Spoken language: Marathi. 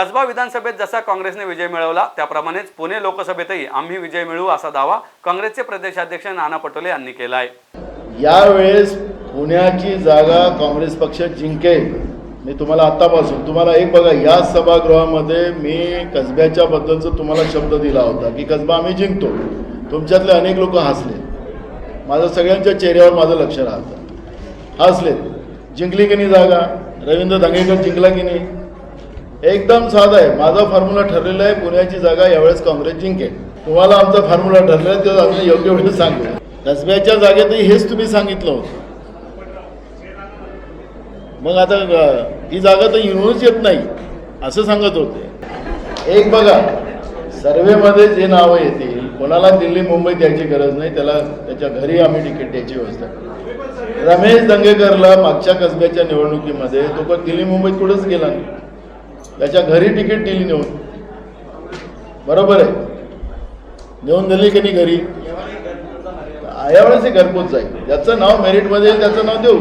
कसबा विधानसभेत जसा काँग्रेसने विजय मिळवला त्याप्रमाणेच पुणे लोकसभेतही आम्ही विजय मिळवू असा दावा काँग्रेसचे प्रदेशाध्यक्ष नाना पटोले यांनी केला आहे यावेळेस पुण्याची जागा काँग्रेस पक्ष जिंकेल. मी तुम्हाला आत्तापासून तुम्हाला एक बघा या सभागृहामध्ये मी कसब्याच्या बद्दलचं तुम्हाला शब्द दिला होता की कसबा आम्ही जिंकतो. तुमच्यातले अनेक लोक हसले. माझं सगळ्यांच्या चेहऱ्यावर माझं लक्ष राहतं. हसले. जिंकली की नाही जागा? रवींद्र धंगेकर जिंकला की नाही? एकदम साधा आहे. माझा फॉर्म्युला ठरलेला आहे. पुण्याची जागा यावेळेस काँग्रेस जिंकेल. तुम्हाला आमचा फॉर्म्युला ठरलेला आहे ते आम्ही योग्य वेळेस सांगू. कसब्याच्या जागेतही हेच तुम्ही सांगितलं होतं. मग आता ही जागा तर येऊनच येत नाही असं सांगत होते. एक बघा सर्वेमध्ये जे नावं येतील कोणाला दिल्ली मुंबई द्यायची गरज नाही त्याला त्याच्या घरी आम्ही तिकीट द्यायची व्यवस्था करू. रमेश दंगेकरला मागच्या कसब्याच्या निवडणुकीमध्ये तो पण दिल्ली मुंबईत कुठंच गेला नाही. त्याच्या घरी तिकीट दिली नेऊन. बरोबर आहे. नेऊन दिली की नाही घरी? यावेळेस हे घरपोच जाईल. ज्याचं नाव मेरिटमध्ये येईल त्याचं नाव देऊ.